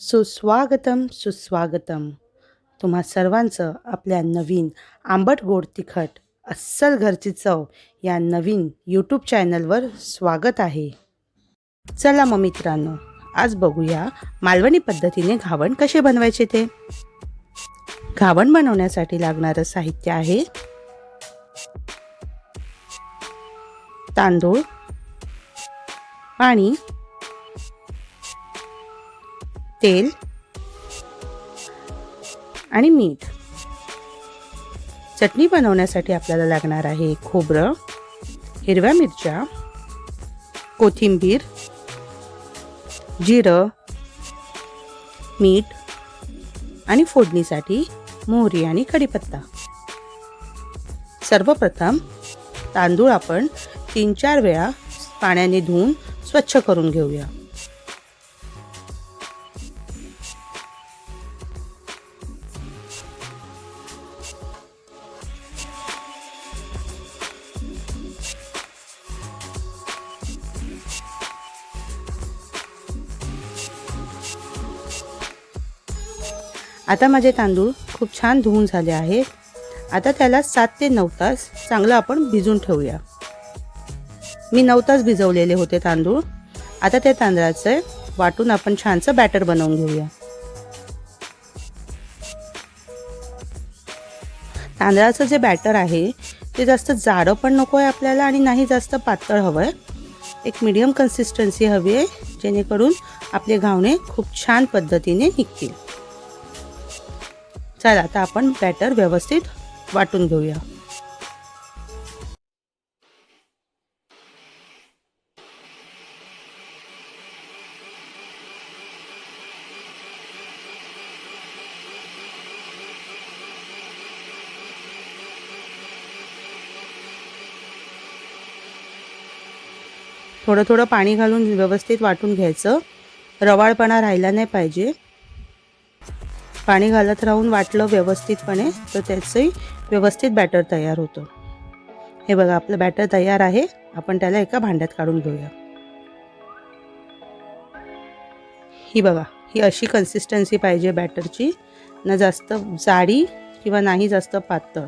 सुस्वागतम सुस्वागतम. तुम्हा सर्वांचं आपल्या नवीन आंबट गोड तिखट अस्सल घरची चव या नवीन यूट्यूब चॅनलवर स्वागत आहे. चला मग मित्रांनो आज बघूया मालवणी पद्धतीने घावण कसे बनवायचे ते. घावण बनवण्यासाठी लागणारं साहित्य आहे तांदूळ पाणी तेल आणि मीठ. चटणी बनवण्यासाठी आपल्याला लागणार आहे खोबरं हिरव्या मिरच्या कोथिंबीर जिरं मीठ आणि फोडणीसाठी मोहरी आणि कढीपत्ता. सर्वप्रथम तांदूळ आपण तीन चार वेळा पाण्याने धुवून स्वच्छ करून घेऊया. आता माझे तांदूळ खूप छान धुवून झाले आहेत. आता त्याला सात ते नऊ तास चांगलं आपण भिजून ठेवूया. मी नऊ तास भिजवलेले होते तांदूळ. आता त्या तांदळाचं वाटून आपण छानसं बॅटर बनवून घेऊया. तांदळाचं जे बॅटर आहे ते जास्त जाडं पण नको आहे आपल्याला आणि नाही जास्त पातळ हवं आहे एक मीडियम कन्सिस्टन्सी हवी आहे जेणेकरून आपले घावणे खूप छान पद्धतीने निघतील. चला आता आपण बॅटर व्यवस्थित वाटून घेऊया. थोडं थोडं पाणी घालून व्यवस्थित वाटून घ्यायचं. रवाळपणा राहिला नाही पाहिजे. पाणी घालत राहून वाटलं व्यवस्थितपणे तर त्याचंही व्यवस्थित बॅटर तयार होतं. हे बघा आपलं बॅटर तयार आहे. आपण त्याला एका भांड्यात काढून घेऊया. ही बघा ही अशी कन्सिस्टन्सी पाहिजे बॅटरची ना जास्त जाडी किंवा नाही जास्त पातळ.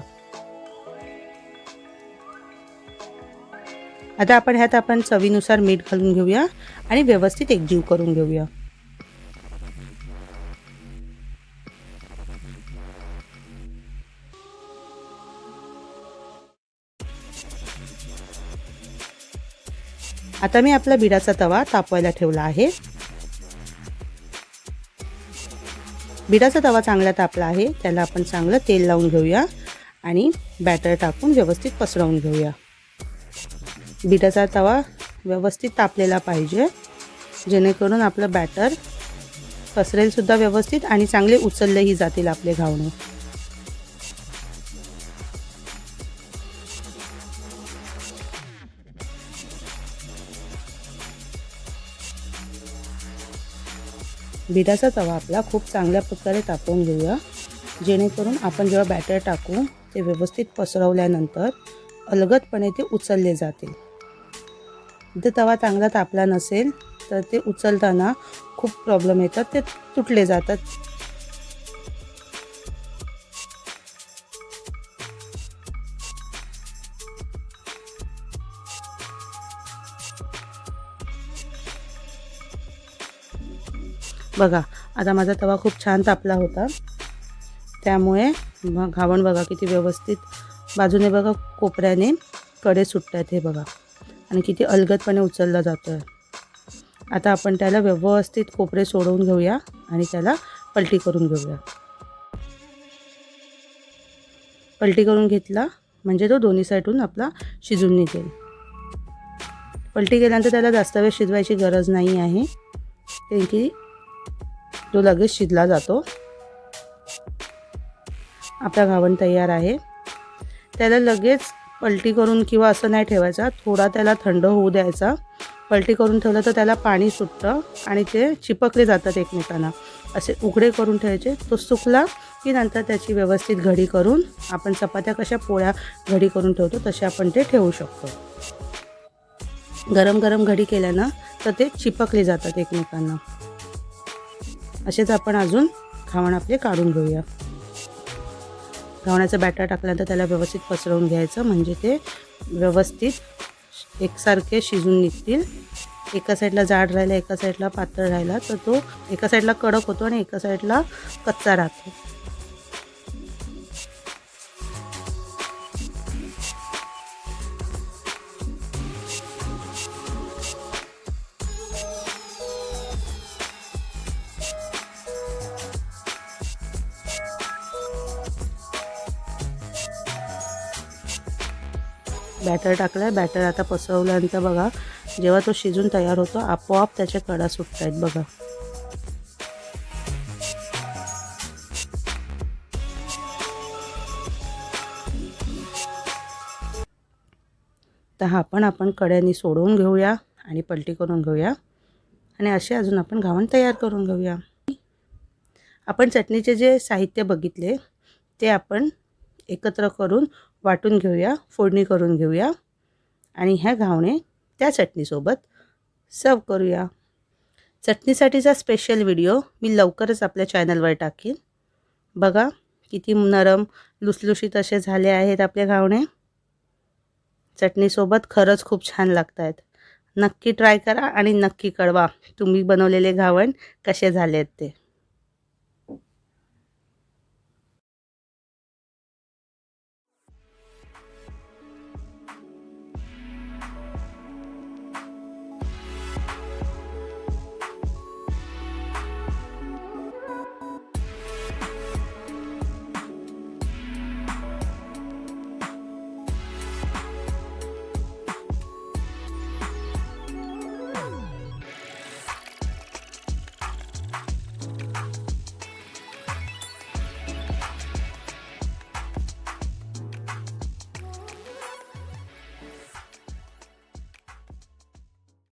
आता आपण ह्यात आपण चवीनुसार मीठ घालून घेऊया आणि व्यवस्थित एकजीव करून घेऊया. आता मी आपला बिडाचा तवा तापवायला ठेवला आहे. बिडाचा तवा चांगला तापला आहे. त्याला आपण चांगलं तेल लावून घेऊया आणि बॅटर टाकून व्यवस्थित पसरवून घेऊया. बिडाचा तवा व्यवस्थित तापलेला पाहिजे. जेणेकरून आपलं बॅटर पसरेलसुद्धा व्यवस्थित आणि चांगले उचललेही जातील आपले घावणे. बिडाचा तवा आपला खूप चांगल्या प्रकारे तापवून घेऊया. जेणेकरून आपण जेव्हा बॅटर टाकू ते व्यवस्थित पसरवल्यानंतर अलगदपणे ते उचलले जातील. जर तवा चांगला तापला नसेल तर ते उचलताना खूप प्रॉब्लेम येतात ते तुटले जातात. बघा आता माझा तवा खूप छान तापला होता. त्यामुळे मग घावण बघा किती व्यवस्थित. बाजूने बघा कोपऱ्याने कडे सुटतात हे बघा. आणि किती अलगदपणे उचलला जातो आहे आता आपण त्याला व्यवस्थित कोपरे सोडवून घेऊया आणि त्याला पलटी करून घेऊया. पलटी करून घेतला म्हणजे तो दोन्ही साईडून आपला शिजून निघेल. पलटी केल्यानंतर त्याला जास्त वेळ शिजवायची गरज नाही आहे. कारण की तो लगेच शिजला जातो. आपला घावण तयार आहे. त्याला लगेच पलटी करून किंवा असं नाही ठेवायचा थोडा त्याला थंड होऊ द्यायचा. पलटी करून ठेवलं तर त्याला पाणी सुटतं आणि ते चिपकले जातात एकमेकांना. असे उघडे करून ठेवायचे. तो सुकला की नंतर त्याची व्यवस्थित घडी करून आपण चपात्या कशा पोळ्या घडी करून ठेवतो तसे आपण ते ठेवू शकतो. गरम गरम घडी केल्यानं तर ते चिपकले जातात एकमेकांना. असेच आपण अजून घावण आपले काढून घेऊया. घावण्याचा बॅटर टाकल्यानंतर त्याला व्यवस्थित पसरवून घ्यायचं. म्हणजे ते व्यवस्थित एकसारखे शिजून निघतील. एका साईडला जाड राहिला एका साईडला पातळ राहिला तर तो एका साईडला कडक होतो आणि एका साईडला कच्चा राहतो. बॅटर टाकलं आहे बॅटर आता पसरवल्यानंतर बघा जेव्हा तो शिजून तयार होतो आपोआप त्याच्या कडा सुटत आहेत बघा. तर हा पण आपण कड्यांनी सोडवून घेऊया आणि पलटी करून घेऊया. आणि असे अजून आपण घावण तयार करून घेऊया. आपण चटणीचे जे साहित्य बघितले ते आपण एकत्र करून वाटून घेऊया फोडणी करून घेऊया. आणि ह्या घावणे त्या चटणीसोबत सर्व करूया. चटणीसाठीचा स्पेशल व्हिडिओ मी लवकरच आपल्या चॅनलवर टाकेन. बघा किती नरम लुसलुशीत असे झाले आहेत आपले घावणे. चटणीसोबत खरंच खूप छान लागत आहेत नक्की ट्राय करा आणि नक्की कळवा तुम्ही बनवलेले घावण कसे झाले आहेत ते.